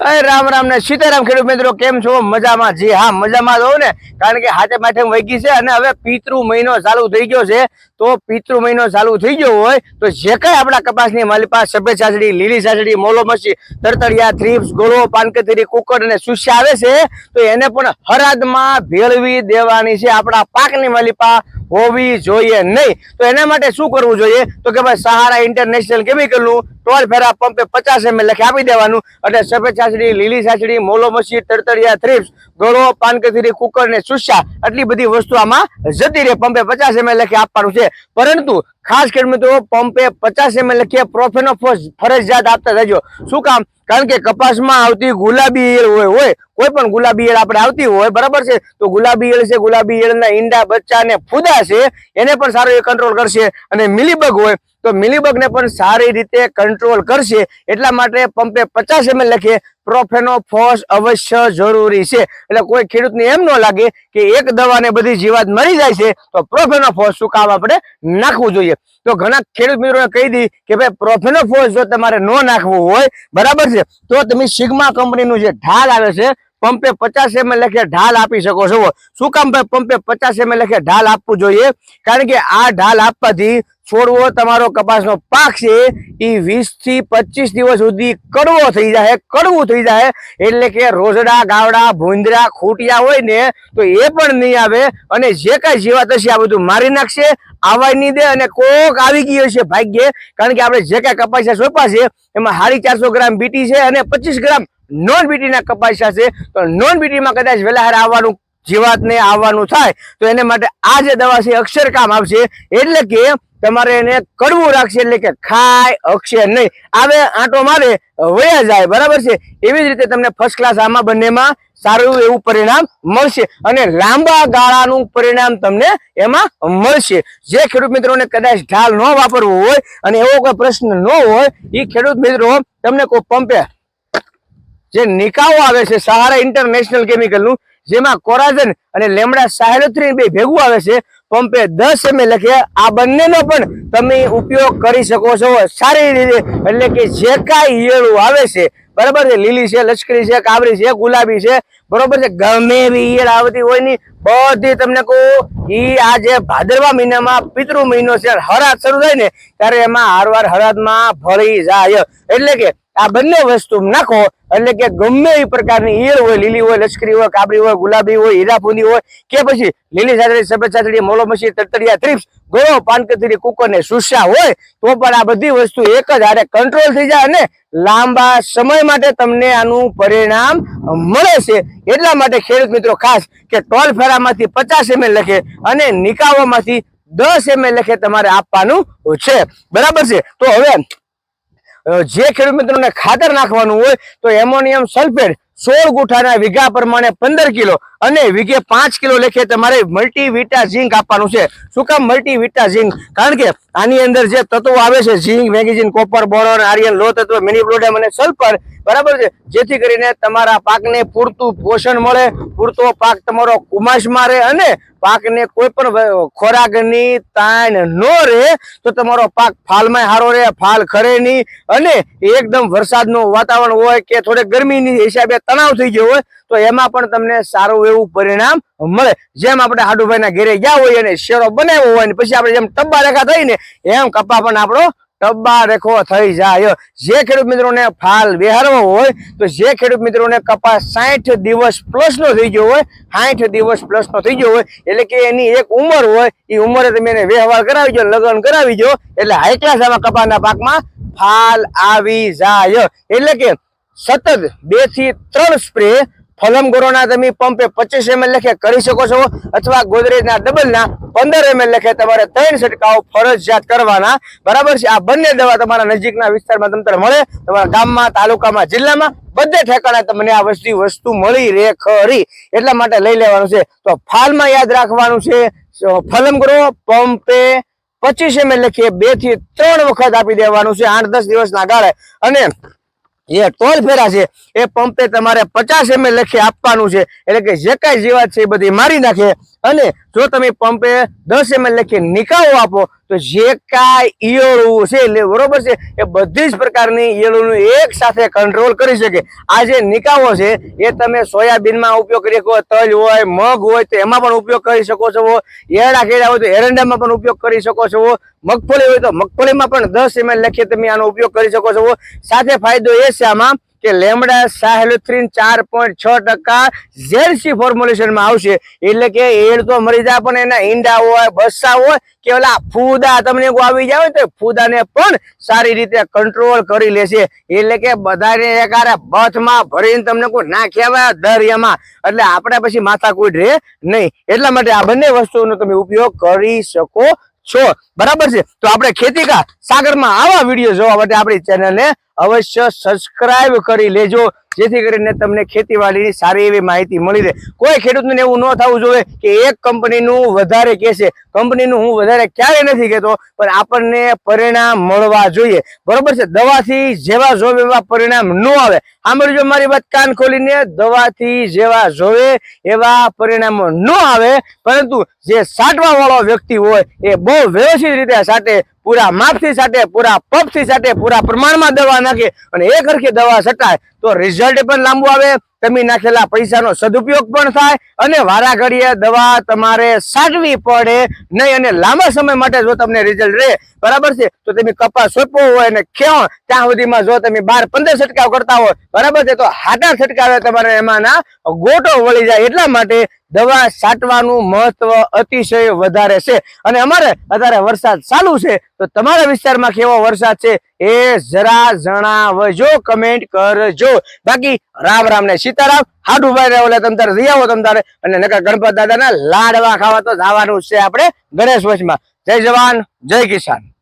રામ રામ ને સીતારામ ખેડૂત મિત્રો, કેમ છો? મજામાં? જી હા, મજામાં જ ને. કારણ કે હાથે માથે વૈગી છે અને હવે પિતૃ મહિનો ચાલુ થઈ ગયો છે. તો પિતૃ મહિનો ચાલુ થઈ ગયો હોય તો જે કઈ આપણા કપાસની માલિપા સફેદ ચાસડી લીલી ચાસડી મોલો મસી તરતડિયા થ્રીપ્સ ગોળો પાનકતરી કુકર અને સુસ્યા આવે છે, તો એને પણ હરાદમાં ભેળવી દેવાની છે આપણા પાકની માલિપા. હોવી જોઈએ નહીં. તો એના માટે શું કરવું જોઈએ? તો કે ભાઈ સહારા ઇન્ટરનેશનલ કેમિકલનું ટોલ ફેરા પંપે પચાસ એમએલ લખી આપી દેવાનું. એટલે સફેદ છાછડી લીલી છાછડી મોલો મસી, તરતરિયા થ્રીપ્સ ગળો, પાનકથીરી, કુકર ને સુસ્યા, આટલી બધી વસ્તુ આમાં જતી રહે. પંપે પચાસ એમએલ લખી આપવાનું છે. પરંતુ ખાસ ખેડૂત મિત્રો, પંપે પચાસ એમએલ લખીએ પ્રોફેનોફોસ ફરજિયાત આપતા રહેજો. શું કામ? કારણ કે કપાસમાં આવતી ગુલાબી ઈયળ હોય હોય, કોઈ પણ ગુલાબી ઈયળ આપણે આવતી હોય, બરાબર છે? તો ગુલાબી ઈયળ છે, ગુલાબી ઈયળના ઈંડા બચ્ચા ને ફૂદા છે, એને પણ સારું એ કંટ્રોલ કરશે. અને મિલીબગ હોય તો મિલીબગ ને પણ સારી રીતે કંટ્રોલ કરશે. એટલા માટે પંપે પચાસ એમએલ લખીએ પ્રોફેનોફોસ અવશ્ય જરૂરી છે. એટલે કોઈ ખેડૂતને એમ ન લાગે કે એક દવાને બધી જીવાત મરી જાય છે, તો પ્રોફેનોફોસ શું કામ આપણે નાખવું જોઈએ? તો ઘણા ખેડૂત મિત્રોને કહી દી કે ભાઈ પ્રોફેનોફોસ જો તમારે ન નાખવું હોય, બરાબર છે? તો તમે સિગ્મા કંપનીનું જે ઢાલ આવે છે પંપે પચાસ એમએલ લખે ઢાલ આપી શકો છો. શું કામ ભાઈ, પંપે પચાસ એમએલ લખે ઢાલ આપવું જોઈએ? કારણ કે આ ઢાલ આપવાથી છોડવો તમારો કપાસનો પાક છે એ વીસથી પચીસ દિવસ સુધી કડવો થઈ જાય, કડવું થઈ જાય. એટલે કે રોજડા, ગાવડા, ભૂંદરા, ખૂટિયા હોય ને, તો એ પણ નહીં આવે. અને જે કાંઈ જીવાત હશે આ બધું મારી નાખશે, આવાય નહીં દે અને કોક આવી ગયો છે ભાગ્યે. કારણ કે આપણે જે કાંઈ કપાસિયા સોંપા છે, એમાં સાડી ચારસો ગ્રામ બીટી છે અને પચીસ ગ્રામ નોન બીટીના કપાસિયા છે તો નોન બીટીમાં કદાચ વહેલા હારે આવવાનું, જીવાતને આવવાનું થાય, તો એને માટે આ જે દવા છે અક્ષર કામ આવશે એટલે કે તમારે એને કડવું રાખશે, એટલે કે ખાય અક્ષર નહીં. આવે, આંટો મારે, વયા જાય, બરાબર છે? એવી જ રીતે તમને ફર્સ્ટ ક્લાસ આમાં બંનેમાં સારું એવું પરિણામ મળશે અને લાંબા ગાળાનું પરિણામ તમને એમાં મળશે. જે ખેડૂત મિત્રોને કદાચ ઢાલ ન વાપરવો હોય અને એવો કોઈ પ્રશ્ન ન હોય એ ખેડૂત મિત્રો, તમને કોઈ પંપે જે નિકાઓ આવે છે, સહારા ઇન્ટરનેશનલ કેમિકલનું જેમાં કોરાજન અને લેમડા સાહેલોથ્રીન બે ભેગું આવે છે, પંપે દસ એમએલ લખે આ બંનેનો પણ તમે ઉપયોગ કરી શકો છો સારી રીતે. એટલે કે જે કાંઈ ઈયળું આવે છે, બરાબર છે? લીલી છે લશ્કરી છે, કાબરી છે, ગુલાબી છે, બરોબર છે? ગમે એવી ઈયળ આવતી હોયની, બધી તમને કહું, ઈ આ જે ભાદરવા મહિનામાં પિતૃ મહિનો છે, હરાત શરૂ થાય ને, ત્યારે એમાં હારવાર હરાતમાં ભળી જાય. એટલે કે આ બંને વસ્તુ નાખો એટલે કે ગમે એ પ્રકારની ઈયળ હોય, લીલી હોય, લશ્કરી હોય, કાબરી હોય, ગુલાબી હોય હીરાફુંદી હોય, કે પછી લીલી સાતડી સફેદ સાતડી મોલો મસી, તરતડિયા ત્રિપ્સ ગળો, પાનકતરી કુકર ને સુસ્યા હોય, તો પણ આ બધી વસ્તુ એક જ હારે કંટ્રોલ થઈ જાય અને લાંબા સમય માટે તમને આનું પરિણામ મળે છે. એટલા માટે ખેડૂત મિત્રો ખાસ કે ટોલ ફેરામાંથી પચાસ એમએલ લખે અને નિકાવામાંથી દસ એમએલ લખે તમારે આપવાનું છે. બરાબર છે? તો હવે જે ખેડૂત મિત્રોને ખાતર નાખવાનું હોય તો એમોનિયમ સલ્ફેટ સોળ ગુઠાના વીઘા પ્રમાણે પંદર કિલો અને વીઘે પાંચ કિલો લેખે તમારે મલ્ટીવિટા ઝીંક આપવાનું છે. શું કામ મલ્ટીવિટા ઝીંક કારણ કે આની અંદર જે તત્વો આવે છે zinc magnesium copper boron iron લો તત્વ મિનીપ્લોડેમ અને સલ્ફર બરાબર છે? જેથી કરીને તમારા પાકને પૂરતું પોષણ મળે, પૂરતો પાક તમારો કુમાશ મારે અને પાકને કોઈ પણ ખોરાકની તાણ ન રહે, તો તમારો પાક ફાલમાં સારો રહે, ફાલ ખરે નહીં અને એકદમ વરસાદનું વાતાવરણ હોય કે થોડે ગરમીની હિસાબે તણાવ થઈ ગયો હોય, તો એમાં પણ તમને સારું એવું પરિણામ મળે. જેમ આપણે હાડુભાઈના ઘેરે ગયા હોય અને શેરો બનાવ્યો હોય ને પછી આપણે જેમ ટબ્બા રેખા થઈ ને, એમ કપા પણ આપણો ટબ્બા રેખો થઈ જાય. જે ખેડૂત મિત્રોને ફાલ બેહારવો હોય, તો જે ખેડૂત મિત્રોને કપાસ સાઠ દિવસ પ્લસ નો થઈ ગયો હોય, સાઠ દિવસ પ્લસ નો થઈ ગયો હોય, એટલે કે એની એક ઉંમર હોય એ ઉંમરે તમે એને વ્યવહાર કરાવી દો લગ્ન કરાવી દો એટલે હાઈ ક્લાસ આમાં કપાસના પાકમાં ફાલ આવી જાય. એટલે કે સતત બેથી ત્રણ સ્પ્રે ફલમ ગોરોના તમે પંપે પચીસ એમએલ લખે કરી શકો છો અથવા ગોદરેજના ડબલના પંદર એમએલ લખે તમારે ત્રણ છંટકાવ ફરજિયાત કરવાના. બરાબર છે? આ બંને દવા તમારા નજીકના વિસ્તારમાં તમને મળે. તમારા ગામમાં, તાલુકામાં, જિલ્લામાં બધે ઠેકાણે તમને આ વસ્તુ વસ્તુ મળી રહે ખરી. એટલા માટે લઈ લેવાનું છે. તો ફાલમાં યાદ રાખવાનું છે. ફલમ ગ્રો પંપે પચીસ એમએલ લખીએ બેથી ત્રણ વખત આપી દેવાનું છે. આઠ દસ દિવસના ગાળે. અને જે ટોલ ફેરા છે. એ પંપે તમારે પચાસ એમએલ લખી આપવાનું છે. એટલે કે જે કાંઈ જીવાત છે એ બધી મારી નાખે. અને જો તમે પંપે દસ એમએલ લખી નિકાઓ આપો, તો જે કાંઈ ઈયળું છે, એટલે બરોબર છે, એ બધી જ પ્રકારની ઈયળોનું એક સાથે કંટ્રોલ કરી શકે. આ જે નિકાઓ છે, એ તમે સોયાબીનમાં ઉપયોગ કરી શકો, તલ હોય, મગ હોય, તો એમાં પણ ઉપયોગ કરી શકો છો. એરડા કેળા હોય, તો એરંડામાં પણ ઉપયોગ કરી શકો છો. મગફળી હોય, તો મગફળીમાં પણ દસ એમએલ લખીએ તમે આનો ઉપયોગ કરી શકો છો. સાથે ફાયદો એ છે આમાં કે લેમડા સાહેલોથ્રીન ચાર પોઈન્ટ છ ટકા ઝેરસી ફોર્મ્યુલેશનમાં આવશે. એટલે કે એડ તો મરી જાય, પણ એના ઈંડા હોય, બસ્સા હોય, કે ઓલા ફૂદા તમને આવી જાય તો ફૂદાને પણ સારી રીતે કંટ્રોલ કરી લેશે. એટલે કે બધાને એકારે બથમાં ભરીને તમને કોઈ નાખ્યા દરિયામાં. એટલે આપણે પછી માથા કોઈ રહે નહીં. એટલા માટે આ બંને વસ્તુઓનો તમે ઉપયોગ કરી શકો છો બરાબર છે? તો આપણે ખેતીકા સાગરમાં આવા વીડિયો જોવા માટે આપણી ચેનલને અવશ્ય સબસ્ક્રાઇબ કરી લેજો, જેથી કરીને તમને ખેતીવાડીની સારી એવી માહિતી મળી રહે. કોઈ ખેડૂતને એવું ન થવું જોઈએ કે એક કંપનીનું વધારે કહેશે. કંપનીનું હું વધારે ક્યારે નથી કહેતો, પણ આપણને પરિણામ મળવા જોઈએ. બરોબર છે? દવાથી જેવા જોવે એવા પરિણામ ન આવે. સાંભળજો મારી વાત કાન ખોલીને, દવાથી જેવા જોવે એવા પરિણામો ન આવે, પરંતુ જે સાટવા વાળો વ્યક્તિ હોય એ બહુ વ્યવસ્થિત રીતે સાટે પૂરા માપથી સાટે પૂરા પપથી સાટે પૂરા પ્રમાણમાં દવા નાખે અને એક હરખી દવા છટાય, તો રિઝલ્ટ પણ લાંબુ આવે. તમે નાખેલા પૈસાનો સદુપયોગ પણ થાય અને વારા ઘડીએ દવા તમારે સાચવી પડે નહીં અને લાંબા સમય માટે જો તમને રિઝલ્ટ રહે, બરાબર છે? તો તમે કપાસ સોંપવો હોય અને ખેણ ત્યાં સુધીમાં જો તમે બાર પંદર છટકાવ કરતા હોય, બરાબર છે? તો હાટા છટકાવે તમારે એમાંના ગોટો વળી જાય એટલા માટે દવા છાંટવાનું મહત્વ અતિશય વધારે છે. અને અમારે અત્યારે વરસાદ ચાલુ છે, તો તમારા વિસ્તારમાં કેવો વરસાદ છે એ જરા જણાવજો કમેન્ટ કરજો. બાકી રામ રામ ને સીતારામ, હાડુભાઈ ભાઈ ઓલે તમ તારે જઈ આવો તમ તારે, અને નકર ગણપત દાદાના લાડવા ખાવા તો જવાનું છે આપણે ગણેશ વચમાં જય જવાન, જય કિસાન.